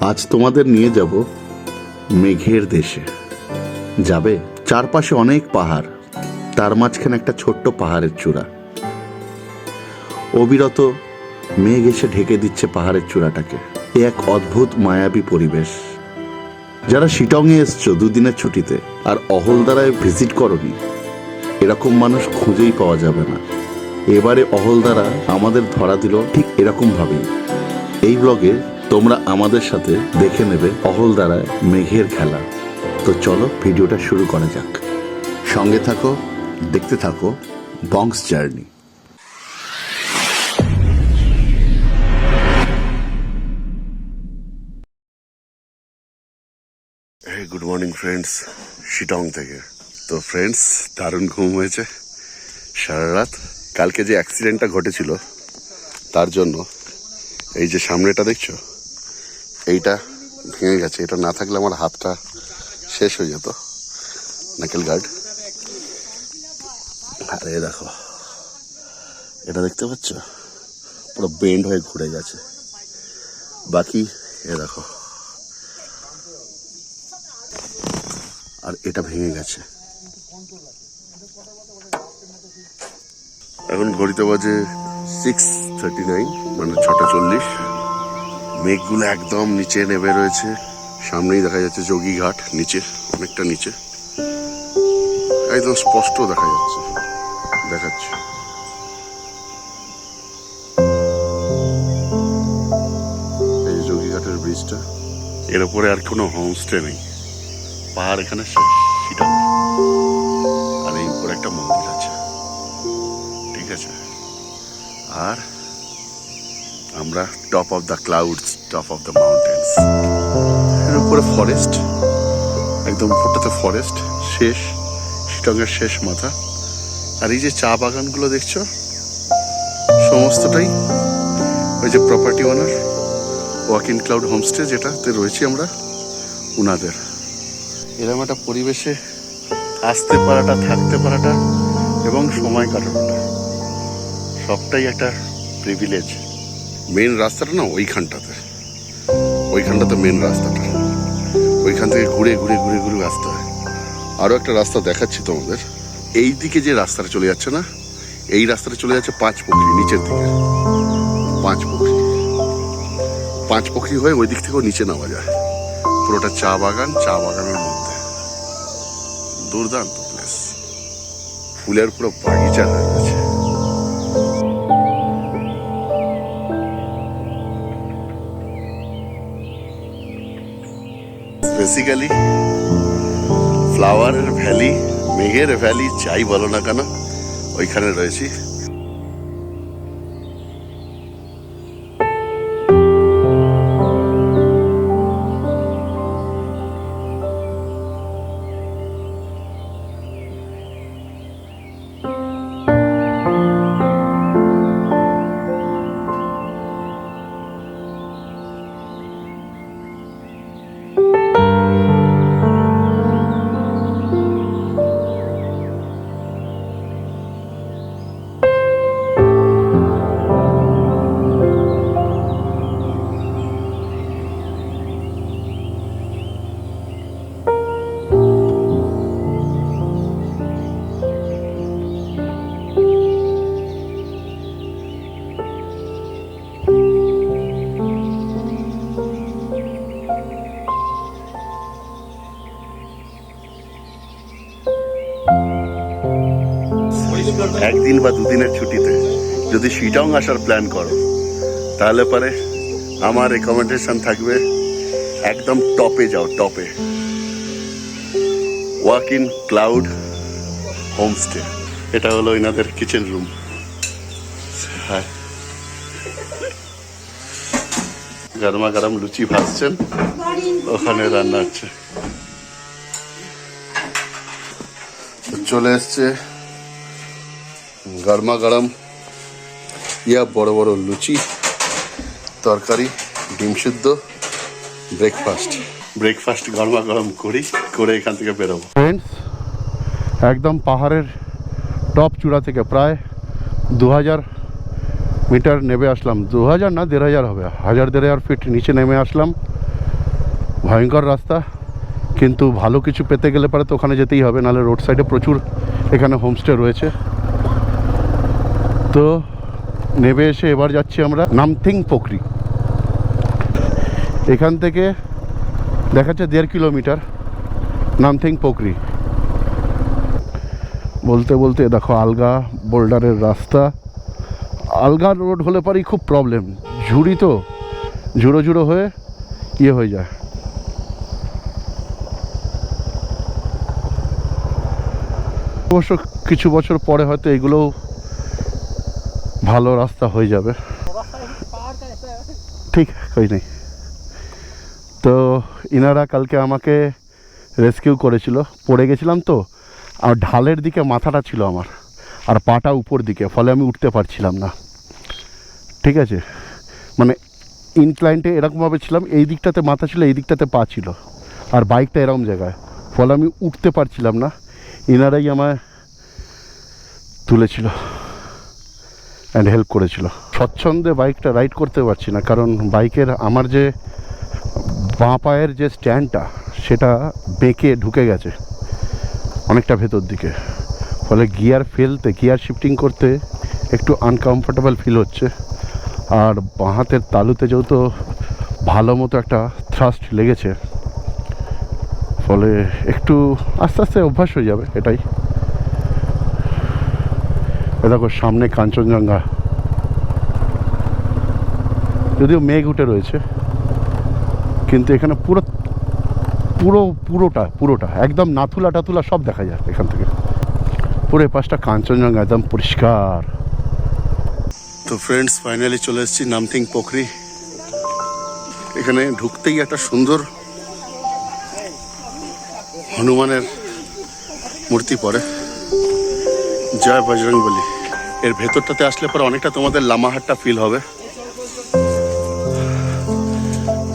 আজ তোমাদের নিয়ে যাব মেঘের দেশে। যাবে? চারপাশে অনেক পাহাড়। তার মাঝখানে একটা ছোট্ট পাহাড়ের চূড়া। অবিরত মেঘ এসে ঢেকে দিচ্ছে পাহাড়ের চূড়াটাকে। এ এক অদ্ভুত, মায়াবী পরিবেশ। যারা শিটংয়ে এসছো দুদিনের ছুটিতে আর অহলদারায় ভিজিট করনি, এরকম মানুষ খুঁজেই পাওয়া যাবে না। এবারে অহলদারা আমাদের ধরা দিল ঠিক এরকম ভাবেই। এই ব্লগে তোমরা আমাদের সাথে দেখে নেবে অহল অহলদারায় মেঘের খেলা। তো চলো ভিডিওটা শুরু করা যাক। সঙ্গে থাকো, দেখতে থাকো Bongs journey. Good morning friends Sittong থেকে। তো ফ্রেন্ডস দারুণ ঘুম হয়েছে। সারা রাত কালকে যে অ্যাক্সিডেন্টটা ঘটেছিল, তার জন্য এই যে সামনেটা দেখছ? ভেঙে গেছে। এটা না থাকলে আমার হাতটা শেষ হয়ে যেত। নাকেল গার্ড আরে দেখো। এটা দেখতে পাচ্ছ? পুরো বেন্ড হয়ে ঘুরে গেছে। বাকি, এ দেখো। আর এটা ভেঙে গেছে। এখন ঘড়িতে বাজে সিক্স থার্টি নাইন মানে ছটা চল্লিশ। মেঘগুলো একদম নিচে নেমে রয়েছে। সামনেই দেখা যাচ্ছে যোগীঘাট, নিচে, অনেকটা নিচে। একদম স্পষ্ট দেখা যাচ্ছে। দেখাচ্ছে। এই যোগীঘাটের ব্রিজটা। এর উপরে আর কোনো হোমস্টে নেই। পাহাড় এখানে আর এই উপরে একটা মন্দির আছে। ঠিক আছে। আর আমরা top of the clouds top of the mountains এর উপরে ফরেস্ট একদম ফোটাতে ফরেস্ট শেষ, শিটংয়ের শেষ মাথা। আর এই যে চা বাগানগুলো দেখছ, সমস্তটাই ওই যে property owner walk in cloud homestay যেটাতে রয়েছি আমরা, উনাদের। এরকম একটা পরিবেশে আসতে পারাটা, থাকতে পারাটা এবং সময় কাটানোটা, সবটাই একটা প্রিভিলেজ মেন রাস্তাটা না ওইখানটাতে। ওইখানটাতে মেন রাস্তাটা। ওইখান থেকে ঘুরে ঘুরে ঘুরে ঘুরে আসতে হয়। আরও একটা রাস্তা দেখাচ্ছি তোমাদের। এই দিকে যে রাস্তাটা চলে যাচ্ছে না, এই রাস্তাটা চলে যাচ্ছে পাঁচ পুকুরি, নিচের দিকে। পাঁচ পুকুরি। পাঁচ পুকুরি হয়ে ওই দিক থেকেও নিচে নামা যায়। পুরোটা চা বাগান, চা বাগানের মধ্যে। দুর্দান্ত প্লেস ফুলের পুরো বাগিচা। হয়ে বেসিক্যালি ফ্লাওয়ারের ভ্যালি মেঘের ভ্যালি যাই বলো না কেন ওইখানে রয়েছি। একদিন বা দুদিনের ছুটিতে যদি শিটং আসার প্ল্যান করো, তাহলে পরে আমার রেকমেন্ডেশন থাকবে একদম টপে যাও টপে ওয়াক ইন ক্লাউড হোমস্টে এটা হলো এনাদের কিচেন রুম হ্যাঁ। গরমা গরম লুচি ভাজছেন, ওখানে রান্না হচ্ছে। চলে এসছে গরমা গরম ইয়া বড় বড় লুচি তরকারি ডিম সিদ্ধ ব্রেকফাস্ট ব্রেকফাস্ট গরমা গরম করি করে এখান থেকে বেরোবো। ফ্রেন্ডস একদম পাহাড়ের টপ চূড়া থেকে প্রায় দু হাজার মিটার নেমে আসলাম। দু হাজার না দেড় হাজার হবে। হাজার দেড় হাজার ফিট নিচে নেমে আসলাম। ভয়ঙ্কর রাস্তা কিন্তু ভালো কিছু পেতে গেলে পরে তো ওখানে যেতেই হবে নাহলে রোড সাইডে প্রচুর এখানে হোমস্টে রয়েছে। তো নেমে এসে এবার যাচ্ছি আমরা নামথিং পোখরি। এখান থেকে দেখাচ্ছে দেড় কিলোমিটার নামথিং পোখরি। বলতে বলতে দেখো আলগা বোল্ডারের রাস্তা। আলগা রোড হলে পরেই খুব প্রবলেম ঝুড়ি তো, ঝুড়ো ঝুড়ো হয়ে ইয়ে হয়ে যায়। অবশ্য কিছু বছর পরে হয়তো এগুলোও ভালো রাস্তা হয়ে যাবে। ঠিক, কই নেই। তো ইনারা কালকে আমাকে রেস্কিউ করেছিল। পড়ে গেছিলাম তো, আর ঢালের দিকে মাথাটা ছিল আমার, আর পাটা উপর দিকে, ফলে আমি উঠতে পারছিলাম না। ঠিক আছে? মানে ইনক্লাইন্টে এরকমভাবে ছিলাম, এই দিকটাতে মাথা ছিল, এই দিকটাতে পা ছিল, আর বাইকটা এরকম জায়গায়। ফলে আমি উঠতে পারছিলাম না। ইনারাই আমায় তুলেছিল। অ্যান্ড হেল্প করেছিল। স্বচ্ছন্দে বাইকটা রাইড করতে পারছি না, কারণ বাইকের আমার যে বাঁ পায়ের যে স্ট্যান্ডটা সেটা বেঁকে ঢুকে গেছে অনেকটা ভেতর দিকে। ফলে গিয়ার ফেলতে গিয়ার শিফটিং করতে একটু আনকমফোর্টেবল ফিল হচ্ছে। আর বাঁ হাতের তালুতে যেহেতু ভালো মতো একটা থ্রাস্ট লেগেছে, ফলে একটু আস্তে আস্তে অভ্যাস হয়ে যাবে এটাই। দেখো, সামনে কাঞ্চনজঙ্ঘা। যদিও মেঘ উঠে রয়েছে, কিন্তু এখানে পুরো পুরো, পুরোটা পুরোটা, একদম নাথুলা টাথুলা সব দেখা যায় এখান থেকে। পুরো পাশটা কাঞ্চনজঙ্ঘা, একদম পরিষ্কার। তো ফ্রেন্ডস ফাইনালি চলে এসেছি নামথিং পোখরি। এখানে ঢুকতেই একটা সুন্দর হনুমানের মূর্তি পড়ে। জয় বজরং বলি এর ভেতরটাতে আসলে পরে অনেকটা তোমাদের লামাহাটটা ফিল হবে।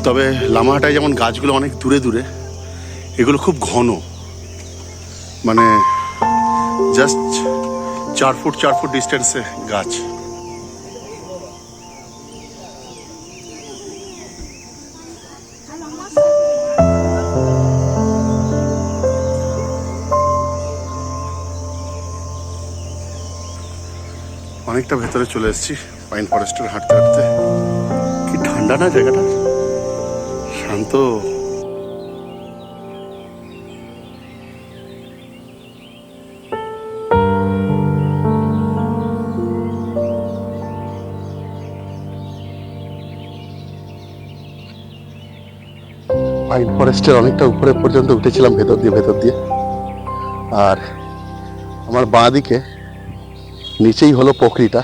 তবে লামাহাটায় যেমন গাছগুলো অনেক দূরে দূরে, এগুলো খুব ঘন। মানে জাস্ট চার ফুট চার ফুট ডিস্টেন্সে গাছ। অনেকটা ভেতরে চলে এসেছি পাইন ফরেস্টের হাঁটতে হাঁটতে। কি ঠান্ডা না জায়গাটা? শান্ত। পাইন ফরেস্টের অনেকটা উপরে পর্যন্ত উঠেছিলাম ভেতর দিয়ে ভেতর দিয়ে। আর আমার বাঁ দিকে নিচেই হলো পোখরিটা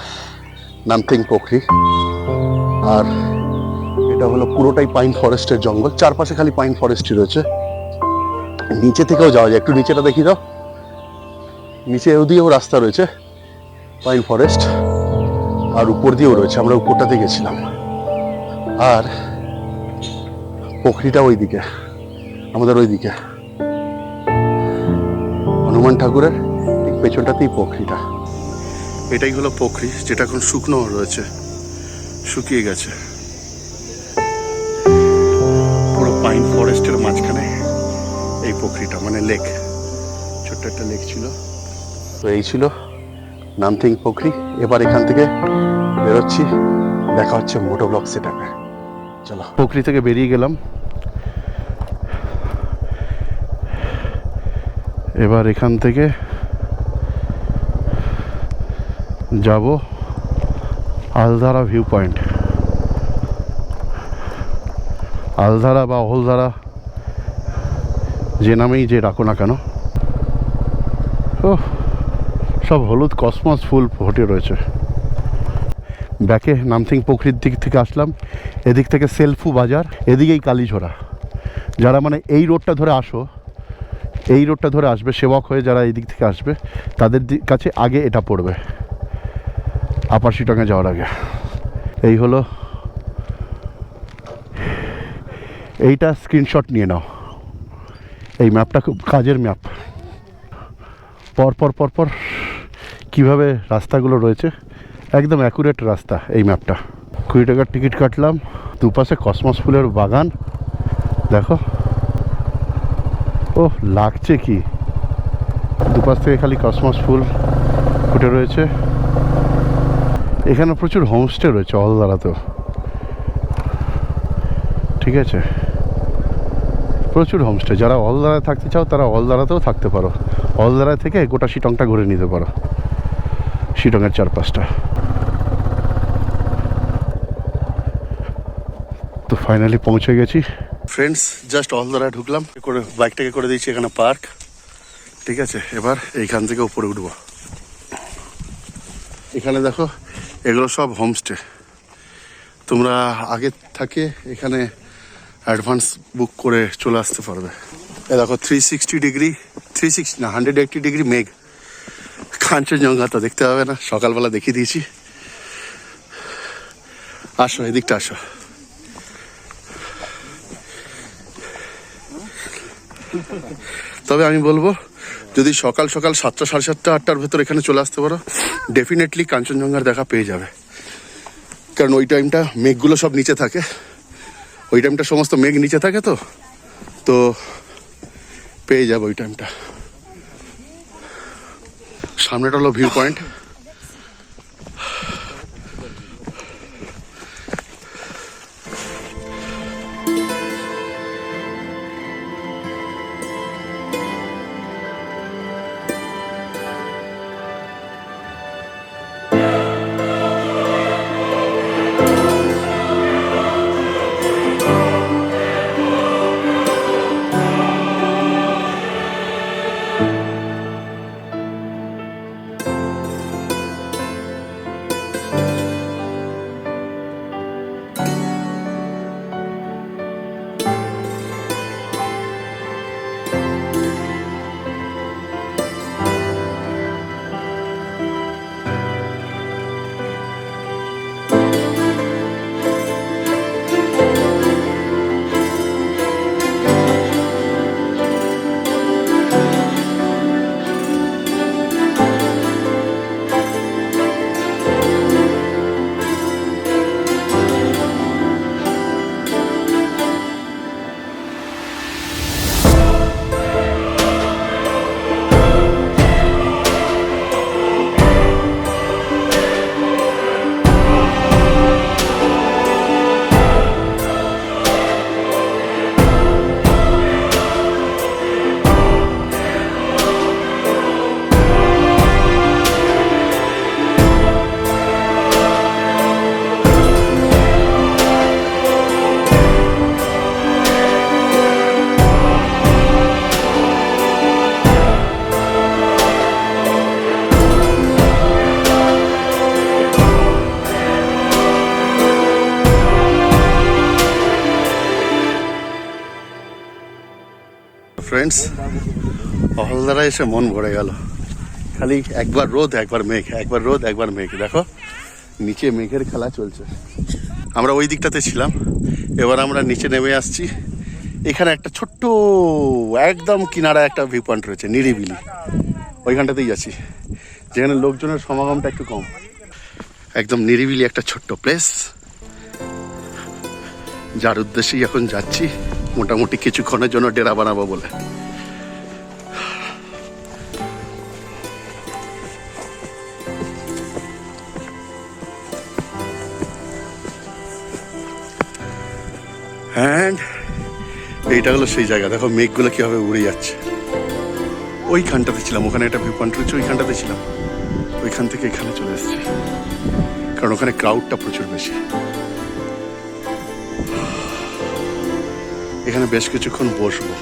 নামথিং পোখরি আর এটা হলো পুরোটাই পাইন ফরেস্টের জঙ্গল, চারপাশে খালি পাইন ফরেস্টই রয়েছে। নিচে থেকেও যাওয়া যায়, একটু নিচেটা দেখি দাও। নিচে দিয়েও রাস্তা রয়েছে পাইন ফরেস্ট আর উপর দিয়েও রয়েছে, আমরা উপরটাতে গেছিলাম। আর পোখরিটা ওই দিকে আমাদের ওই দিকে হনুমান ঠাকুরের ঠিক পেছনটাতেই পোখরিটা এটাই হলো পোখরি যেটা এখন শুকনো রয়েছে। শুকিয়ে গেছে। পুরো পাইন ফরেস্টের মাঝখানে এই পোখরিটা মানে লেক। ছোট্ট একটা লেক ছিল। তো এই ছিল নামথিং পোখরি এবার এখান থেকে বেরোচ্ছি। দেখা হচ্ছে মোটো ব্লক সেটাকে চলো। পোখরি থেকে বেরিয়ে গেলাম। এবার এখান থেকে যাব আলধারা ভিউ পয়েন্ট আলধারা বা অহলধারা যে নামেই যে ডাকো না কেন। ও সব হলুদ কসমস ফুল ফুটে রয়েছে। ব্যাকে নামথিং পুকুরির দিক থেকে আসলাম। এদিক থেকে সেলফু বাজার, এদিকেই কালীঝোড়া। যারা মানে এই রোডটা ধরে আসো, এই রোডটা ধরে আসবে, সেবক হয়ে যারা এই দিক থেকে আসবে, তাদের কাছে আগে এটা পড়বে। আপার শিটংয়ে যাওয়ার আগে। এই হলো। এইটা স্ক্রিনশট নিয়ে নাও। এই ম্যাপটা খুব কাজের ম্যাপ পর পর পর পর কীভাবে রাস্তাগুলো রয়েছে, একদম অ্যাকুরেট রাস্তা এই ম্যাপটা কুড়ি টাকার টিকিট কাটলাম, দুপাশে কসমস ফুলের বাগান। দেখো। ও লাগছে কি? দুপাশ থেকে খালি কসমস ফুল ফুটে রয়েছে। এখানে প্রচুর হোমস্টে রয়েছে অলদারাতেও ঠিক আছে? প্রচুর হোমস্টে যারা অল অলদারায় থাকতে চাও, তারা অল অলদারাতেও থাকতে পারো। অলদারায় থেকে গোটা শিটংটা ঘুরে নিতে পারো। শিটংয়ের চারপাশটা। তো ফাইনালি পৌঁছে গেছি। ফ্রেন্ডস জাস্ট অলদারায় ঢুকলাম। করে বাইকটাকে করে দিয়েছি এখানে পার্ক ঠিক আছে? এবার এইখান থেকে উপরে উঠবো। এখানে দেখো এগুলো সব হোমস্টে। তোমরা আগে থাকে এখানে অ্যাডভান্স বুক করে চলে আসতে পারবে। এ দেখো three sixty degree three sixty না হান্ড্রেড এইটটি ডিগ্রি মেঘ। কাঞ্চনজঙ্ঘা তো দেখতে হবে না, সকালবেলা দেখিয়ে দিয়েছি। আসো, এদিকটা আসো। তবে আমি বলব যদি সকাল সকাল সাতটা, সাড়ে সাতটা, আটটার ভেতর এখানে চলে আসতে পারো ডেফিনেটলি কাঞ্চনজঙ্ঘার দেখা পেয়ে যাবে। কারণ ওই টাইমটা মেঘগুলো সব নিচে থাকে। ওই টাইমটা সমস্ত মেঘ নিচে থাকে তো। তো পেয়ে যাব ওই টাইমটা সামনেটা হলো ভিউ পয়েন্ট এসে মন ভরে গেল। খালি একবার রোদ, একবার মেঘ, একবার রোদ, একবার মেঘ। দেখো, নিচে মেঘের খেলা চলছে। আমরা ওই দিকটাতে ছিলাম। এবার আমরা নিচে নেমে আসছি। এখানে একটা ছোট্ট, একদম কিনারা একটা ভিউ পয়েন্ট রয়েছে, নিরিবিলি। ওইখানটাতেই যাচ্ছি। যেখানে লোকজনের সমাগমটা একটু কম। একদম নিরিবিলি একটা ছোট্ট প্লেস যার উদ্দেশ্যেই এখন যাচ্ছি। মোটামুটি কিছুক্ষণের জন্য ডেরা বানাবো বলে। অ্যান্ড এইটা হলো সেই জায়গা। দেখো, মেঘগুলো কীভাবে উড়ে যাচ্ছে। ওইখানটাতে ছিলাম, ওখানে একটা ভিউ পয়েন্ট রয়েছে, ওইখানটাতে ছিলাম। ওইখান থেকে এখানে চলে এসেছি। কারণ ওখানে ক্রাউডটা প্রচুর বেশি। এখানে বেশ কিছুক্ষণ বসবো।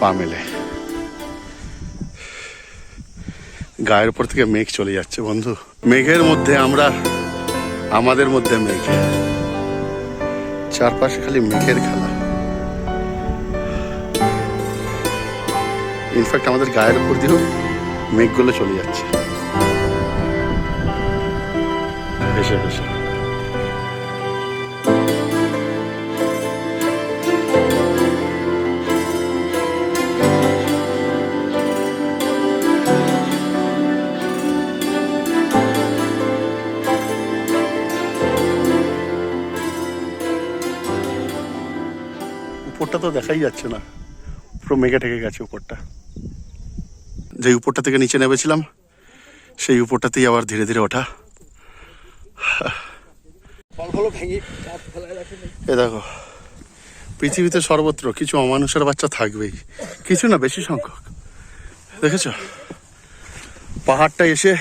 পা মেলে। গায়ের উপর থেকে মেঘ চলে যাচ্ছে, বন্ধু। মেঘের মধ্যে আমরা, আমাদের মধ্যে মেঘ। চারপাশে খালি মেঘের খেলা। ইনফ্যাক্ট আমাদের গায়ের উপর দিয়েও মেঘগুলো চলে যাচ্ছে। ভেসে ভেসে তো দেখাই যাচ্ছে না। পুরো মেঘে ঠেকে গেছে উপরটা। যে উপরটা থেকে নিচে নেমেছিলাম, সেই উপরটাতেই আবার ধীরে ধীরে ওঠা। এ দেখো, পৃথিবীতে সর্বত্র কিছু অমানুষের বাচ্চা থাকবেই, কিছু না বেশি সংখ্যক। দেখেছ? পাহাড়টা এসে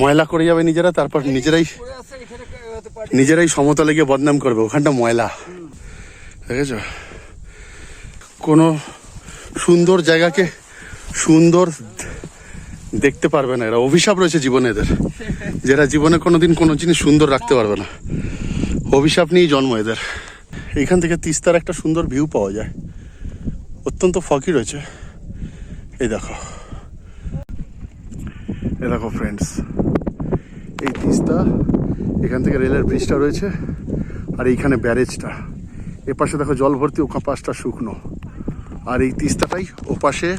ময়লা করে যাবে নিজেরা, তারপর নিজেরাই নিজেরাই সমতলে গিয়ে বদনাম করবে, ওখানটা ময়লা। দেখেছ? কোনো সুন্দর জায়গাকে সুন্দর দেখতে পারবে না এরা। অভিশাপ রয়েছে জীবনে এদের। যারা জীবনে কোনোদিন কোনো জিনিস সুন্দর রাখতে পারবে না। অভিশাপ নিয়েই জন্ম এদের। এইখান থেকে তিস্তার একটা সুন্দর ভিউ পাওয়া যায়। অত্যন্ত ফকি রয়েছে। এই দেখো। এই দেখো ফ্রেন্ডস এই তিস্তা, এখান থেকে রেলের ব্রিজটা রয়েছে, আর এইখানে ব্যারেজটা এ পাশে দেখো জল ভর্তি ওখান পাশটা শুকনো। আর এই তিস্তাটাই ও পাশে,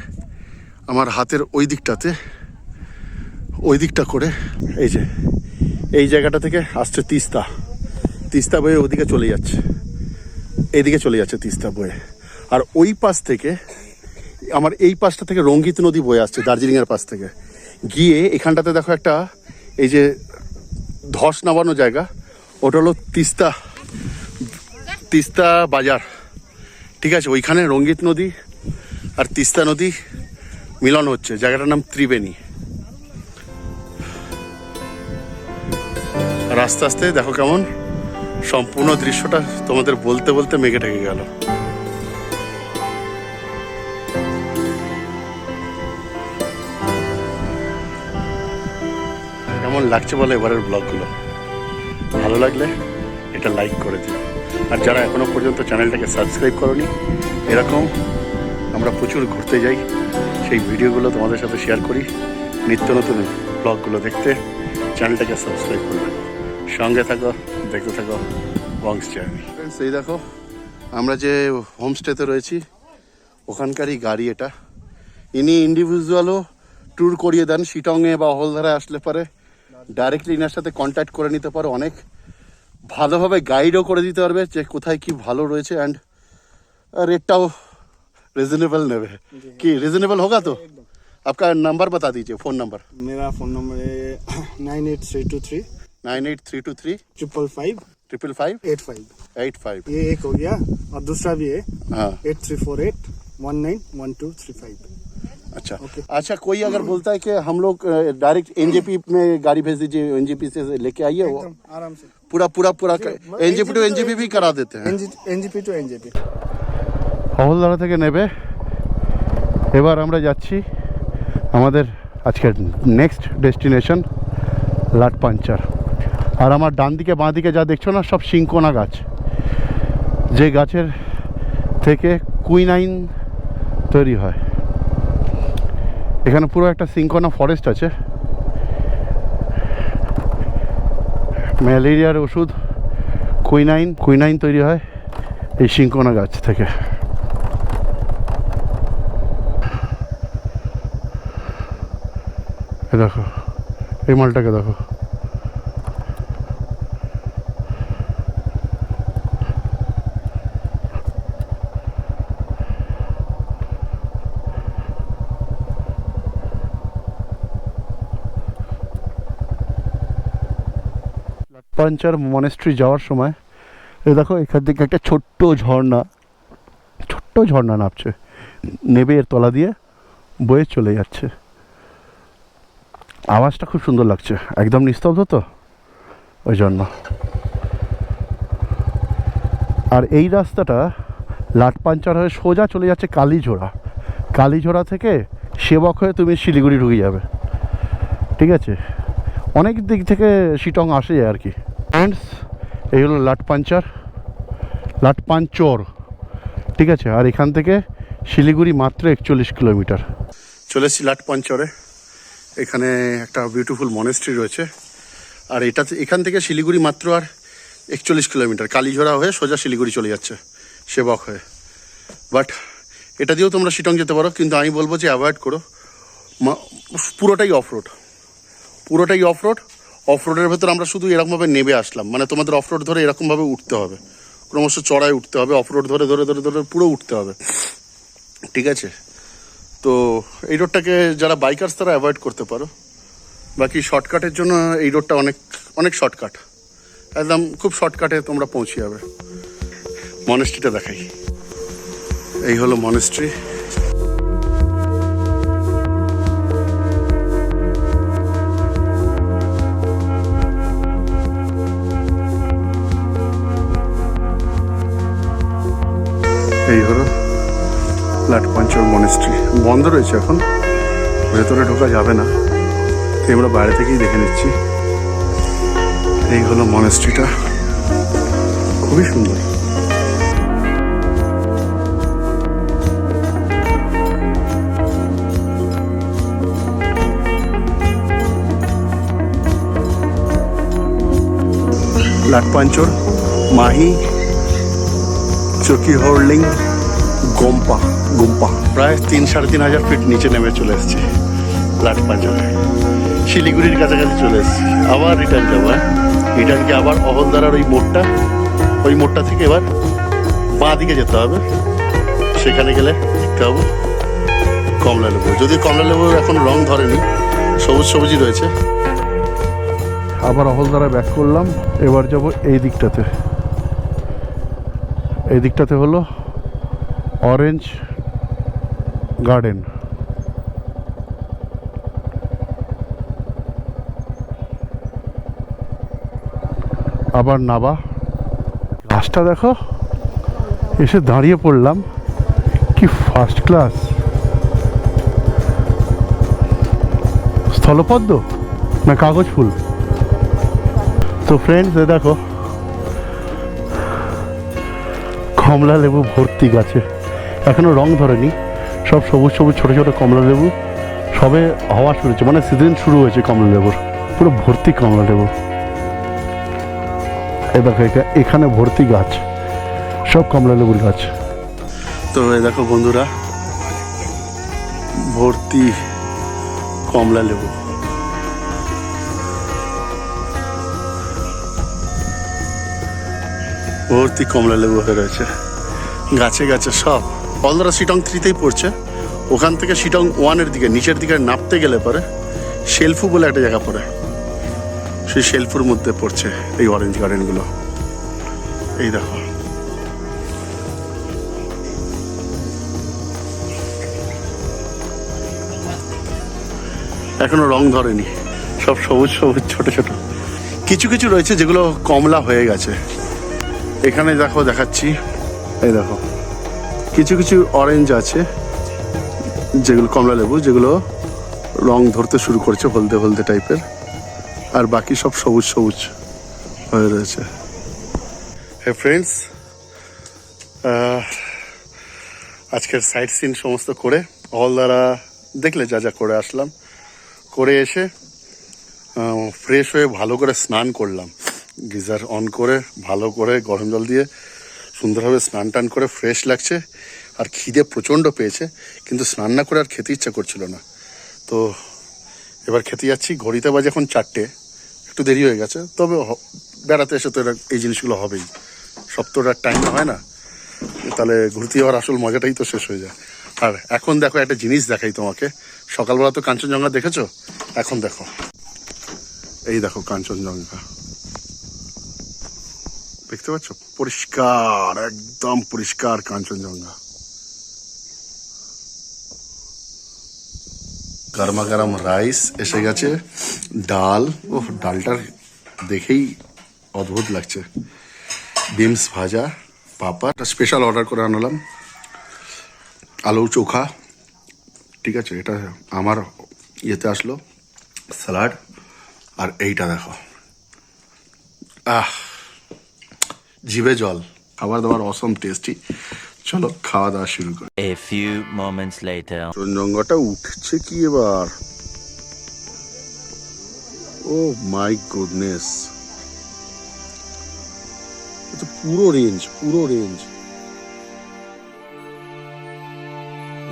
আমার হাতের ওই দিকটাতে, ওই দিকটা করে, এই যে, এই জায়গাটা থেকে আসছে তিস্তা। তিস্তা বয়ে ওদিকে চলে যাচ্ছে এইদিকে চলে যাচ্ছে তিস্তা বয়ে। আর ওই পাশ থেকে, আমার এই পাশটা থেকে রঙ্গিত নদী বয়ে আসছে, দার্জিলিংয়ের পাশ থেকে। গিয়ে এখানটাতে দেখো একটা, এই যে ধস নামানো জায়গা, ওটা হলো তিস্তা। তিস্তা বাজার। ঠিক আছে, ওইখানে রঙ্গিত নদী আর তিস্তা নদী মিলন হচ্ছে, জায়গাটার নাম ত্রিবেণী। আর আস্তে আস্তে দেখো কেমন, সম্পূর্ণ দৃশ্যটা তোমাদের বলতে বলতে মেঘে ঢেকে গেল। কেমন লাগছে বলো এবারের ব্লগগুলো ভালো লাগলে এটা লাইক করে দিও। আর যারা এখনও পর্যন্ত চ্যানেলটাকে সাবস্ক্রাইব করনি, এরকম আমরা প্রচুর ঘুরতে যাই, সেই ভিডিওগুলো তোমাদের সাথে শেয়ার করি, নিত্য নতুন ব্লগগুলো দেখতে, চ্যানেলটাকে সাবস্ক্রাইব করবে। সঙ্গে থাকো, দেখতে থাকো বংস জার্নি এই দেখো, আমরা যে হোমস্টেতে রয়েছি, ওখানকারই গাড়ি এটা। ইনি ইন্ডিভিজুয়ালও ট্যুর করিয়ে দেন শিটংয়ে বা হলধারায় আসলে পরে। ডাইরেক্টলি ইনার সাথে কন্ট্যাক্ট করে নিতে পারো অনেক। ভালোভাবে গাইডও করে দিতে পারবে যে কোথায় কি ভালো রয়েছে অ্যান্ড রেটটাও रिजनेबल नेवे कि रिजनेबल होगा तो आपका नंबर बता दीजिए फ़ोन नंबर मेरा फ़ोन नंबर है nine eight three two three nine eight three two three triple five triple five eight five eight five ये एक हो गया और दूसरा भी है हाँ eight three four eight one nine one two three five अच्छा Okay. अच्छा कोई अगर बोलता है कि हम लोग डायरेक्ट एनजेपी में गाड़ी भेज दीजिए एनजेपी से लेके आइए वो आराम से पूरा पूरा पूरा एनजेपी टू एनजेपी भी करा देते हैं N G P two N G P হলদারা থেকে নেবে এবার আমরা যাচ্ছি আমাদের আজকের নেক্সট ডেস্টিনেশন লাট পাঞ্চার আর আমার ডান দিকে বাঁ দিকে যা দেখছো না সব সিঙ্কোনা গাছ যে গাছের থেকে কুইনাইন তৈরি হয় এখানে পুরো একটা সিঙ্কোনা ফরেস্ট আছে ম্যালেরিয়ার ওষুধ কুইনাইন কুইনাইন তৈরি হয় এই শিঙ্কোনা গাছ থেকে। দেখো এই মালটাকে দেখো। পাঞ্চার মনেস্ট্রি যাওয়ার সময়, এই দেখো এখান থেকে একটা ছোট্ট ঝর্ণা ছোট্ট ঝর্ণা নামছে। নেবে এর তলা দিয়ে বয়ে চলে যাচ্ছে। আওয়াজটা খুব সুন্দর লাগছে, একদম নিস্তব্ধ তো ওই জন্য। আর এই রাস্তাটা লাট পাঞ্চার হয়ে সোজা চলে যাচ্ছে কালীঝোড়া। কালীঝোড়া থেকে সেবক হয়ে তুমি শিলিগুড়ি ঢুকে যাবে। ঠিক আছে? অনেক দিক থেকে শিটং আসে যায় আর কি। ফ্রেন্ডস এই হলো লাট পাঞ্চার, লাট পাঞ্চর, ঠিক আছে? আর এখান থেকে শিলিগুড়ি মাত্র একচল্লিশ কিলোমিটার। চলে এসেছি লাট পাঞ্চরে। এখানে একটা বিউটিফুল মনেস্ট্রি রয়েছে। আর এটা এখান থেকে শিলিগুড়ি মাত্র আর একচল্লিশ কিলোমিটার। কালীঝোড়া হয়ে সোজা শিলিগুড়ি চলে যাচ্ছে, সেবক হয়ে। বাট এটা দিয়েও তোমরা শিটং যেতে পারো, কিন্তু আমি বলব যে অ্যাভয়েড করো। পুরোটাই অফ রোড পুরোটাই অফ রোড অফ রোডের ভেতর আমরা শুধু এরকমভাবে নেবে আসলাম। মানে তোমাদের অফ রোড ধরে এরকমভাবে উঠতে হবে। ক্রমশ চড়ায় উঠতে হবে অফ রোড ধরে ধরে ধরে ধরে পুরো উঠতে হবে। ঠিক আছে? তো এই রোডটাকে যারা বাইকার্স তারা অ্যাভয়েড করতে পারো। বাকি শর্টকাটের জন্য এই রোডটা অনেক অনেক শর্টকাট একদম খুব শর্টকাটে তোমরা পৌঁছে যাবে। মনেস্ট্রিটা দেখাই। এই হলো মনেস্ট্রি এই হলো লাটপাঞ্চর মনেস্ট্রি বন্ধ রয়েছে এখন। ভেতরে ঢোকা যাবে না। তাই আমরা বাইরে থেকেই দেখে নিচ্ছি। এই হলো মনেস্ট্রিটা খুবই সুন্দর। লাটপাঞ্চর মাহি চকি হোল্ডিং গোম্পা গুম্পা। প্রায় তিন সাড়ে তিন হাজার ফিট নিচে নেমে চলে এসেছে লাটপাঞ্চরে শিলিগুড়ির কাছাকাছি চলে এসেছি। আবার রিটার্ন যাব হ্যাঁ রিটার্নকে আবার অহলদারার ওই মোড়টা। ওই মোড়টা থেকে এবার বাঁ দিকে যেতে হবে। সেখানে গেলে দেখতে হবে কমলা লেবু যদি কমলা লেবুর এখন রং ধরেনি সবুজ সবুজই রয়েছে। আবার অহলদারা ব্যাক করলাম। এবার যাব এই দিকটাতে। এই দিকটাতে হলো অরেঞ্জ গার্ডেন আবার নাবা। গাছটা দেখো, এসে দাঁড়িয়ে পড়লাম। কি ফার্স্ট ক্লাস স্থলপদ্ম না কাগজ ফুল? তো ফ্রেন্ডস দেখো কমলা লেবু ভর্তি গাছে। এখনও রং ধরেনি। সব সবুজ সবুজ ছোট ছোট কমলা লেবু। সবে হওয়া শুরু হয়েছে মানে সিজন শুরু হয়েছে কমলা লেবুর। পুরো ভর্তি কমলা লেবু। এই দেখো এখা- এখানে ভর্তি গাছ। সব কমলা লেবুর গাছ। তো এই দেখো বন্ধুরা, ভর্তি কমলা লেবু। ভর্তি কমলা লেবু হয়ে রয়েছে। গাছে গাছে সব। অলদরা শিটং থ্রিতেই পড়ছে। ওখান থেকে শিটং ওয়ানের দিকে, নিচের দিকে নামতে গেলে পরে শেলফু বলে একটা জায়গা পড়ে। সেই শেলফুর মধ্যে পড়ছে এই অরেঞ্জ গার্ডেনগুলো এই দেখো। এখনও রং ধরেনি। সব সবুজ সবুজ, ছোট ছোট। কিছু কিছু রয়েছে যেগুলো কমলা হয়ে গেছে। এখানে দেখো, দেখাচ্ছি। এই দেখো, কিছু কিছু অরেঞ্জ আছে, যেগুলো কমলা লেবু, যেগুলো রং ধরতে শুরু করছে, হলদে হলদে টাইপের আর বাকি সব সবুজ সবুজ হয়ে রয়েছে। হ্যাঁ ফ্রেন্ডস আজকের সাইট সিন সমস্ত করে অল দ্বারা দেখলে যা যা করে আসলাম। করে এসে ফ্রেশ হয়ে ভালো করে স্নান করলাম। গিজার অন করে, ভালো করে গরম জল দিয়ে সুন্দরভাবে স্নান টান করে ফ্রেশ লাগছে আর খিদে প্রচণ্ড পেয়েছে, কিন্তু স্নান না করে আর খেতে ইচ্ছা করছিল না। তো এবার খেতে যাচ্ছি, ঘড়িতে বাজে এখন চারটে, একটু দেরি হয়ে গেছে, তবে বেড়াতে এসে তো এই জিনিসগুলো হবেই। সব তো টাইম হয় না তাহলে ঘুরতে যাওয়ার আসল মজাটাই তো শেষ হয়ে যায়। আর এখন দেখো, একটা জিনিস দেখাই তোমাকে, সকালবেলা তো কাঞ্চনজঙ্ঘা দেখেছ? এখন দেখো। এই দেখো কাঞ্চনজঙ্ঘা। দেখতে পাচ্ছ? পরিষ্কার, একদম পরিষ্কার কাঞ্চনজঙ্ঘা। গরমা গরম রাইস এসে গেছে। ডাল ও ডালটার দেখেই অদ্ভুত লাগছে। বিমস ভাজা, পাপা স্পেশাল অর্ডার করে আনলাম। আলু চোখা, ঠিক আছে, এটা আমার ইয়েতে আসলো। স্যালাড, আর এইটা দেখো। আহ! জিভে জল। খাবার দাবার অসম টেস্টি চলো খাওয়া দাওয়া শুরু করি। A few moments later. জঙ্গটা উঠছে কি এবার? Oh my goodness. পুরো রেঞ্জ পুরো রেঞ্জ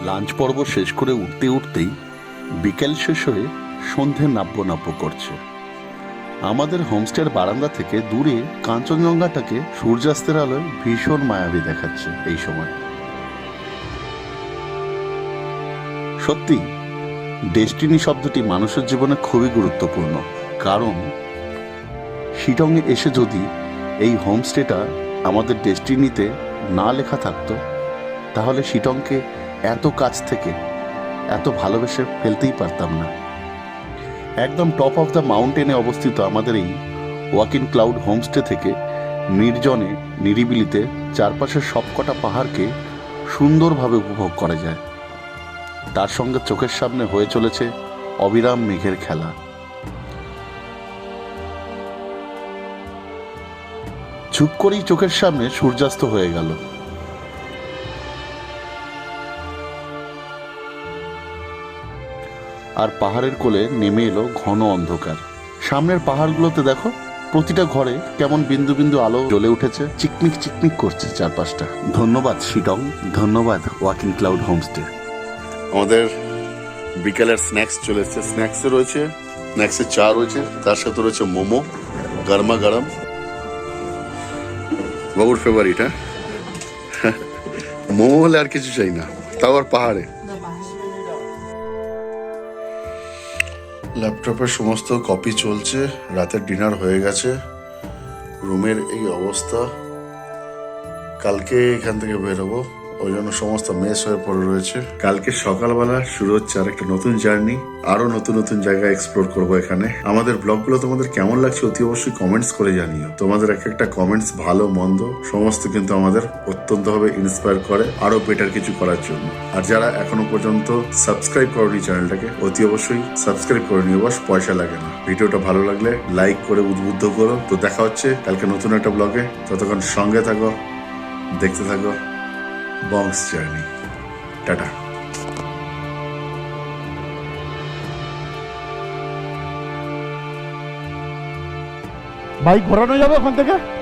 লাঞ্চ পর্ব শেষ করে উঠতে উঠতেই বিকেল শেষ হয়ে সন্ধে নাব্য নাব্য করছে। আমাদের হোমস্টের বারান্দা থেকে দূরে কাঞ্চনজঙ্ঘাটাকে সূর্যাস্তের আলোয় ভীষণ মায়াবী দেখাচ্ছে এই সময়। সত্যি, ডেস্টিনি শব্দটি মানুষের জীবনে খুবই গুরুত্বপূর্ণ, কারণ শিটংয়ে এসে যদি এই হোমস্টেটা আমাদের ডেস্টিনিতে না লেখা থাকতো, তাহলে শিটংকে এত কাছ থেকে, এত ভালোবেসে ফেলতেই পারতাম না। একদম টপ অফ দ্য মাউন্টেনে অবস্থিত আমাদের এই ওয়াকিং ক্লাউড হোমস্টে থেকে নির্জনে, নিরিবিলিতে চারপাশের সবকটা পাহাড়কে সুন্দরভাবে উপভোগ করা যায়। তার সঙ্গে চোখের সামনে হয়ে চলেছে অবিরাম মেঘের খেলা। চুপ করেই চোখের সামনে সূর্যাস্ত হয়ে গেল। আর পাহাড়ের কোলে নেমে এলো ঘন অন্ধকার। সামনের পাহাড়গুলোতে দেখো, প্রতিটা ঘরে কেমন বিন্দু বিন্দু আলো জ্বলে উঠেছে, চিকমিক চিকমিক করছে চারপাশটা। ধন্যবাদ শিটং ধন্যবাদ, ওয়াকিং ক্লাউড হোমস্টে। আমাদের বিকালের স্ন্যাক্স চলে স্ন্যাক্সে রয়েছে, স্ন্যাক্সে চা রয়েছে, তার সাথে রয়েছে মোমো, গরমা গরম। বাবুর ফেভারিট হ্যাঁ? মোমো হলে আর কিছু চাই না, তাও আর পাহাড়ে। ল্যাপটপের সমস্ত কপি চলছে, রাতের ডিনার হয়ে গেছে, রুমের এই অবস্থা। কালকে এখান থেকে বেরোবো ওই জন্য সমস্ত মেস হয়ে পড়ে রয়েছে। কালকে সকালবেলা শুরু হচ্ছে আর একটা নতুন জার্নি, আরও নতুন নতুন জায়গা এক্সপ্লোর করব এখানে। আমাদের ব্লগগুলো তোমাদের কেমন লাগছে অতি অবশ্যই কমেন্টস করে জানিও। তোমাদের এক একটা কমেন্টস ভালো, মন্দ, সমস্ত কিন্তু আমাদের অত্যন্ত ভাবে ইন্সপায়ার করে, আরও বেটার কিছু করার জন্য। আর যারা এখনও পর্যন্ত সাবস্ক্রাইব করনি চ্যানেলটাকে অতি অবশ্যই সাবস্ক্রাইব করে নিও, বাস পয়সা লাগে না। ভিডিওটা ভালো লাগলে লাইক করে উদ্বুদ্ধ করো। তো দেখা হচ্ছে কালকে নতুন একটা ব্লগে ততক্ষণ সঙ্গে থাকো, দেখতে থাকো। বংস জার্নি। টাটা। বাইক ঘোরানো যাবে ওখান থেকে?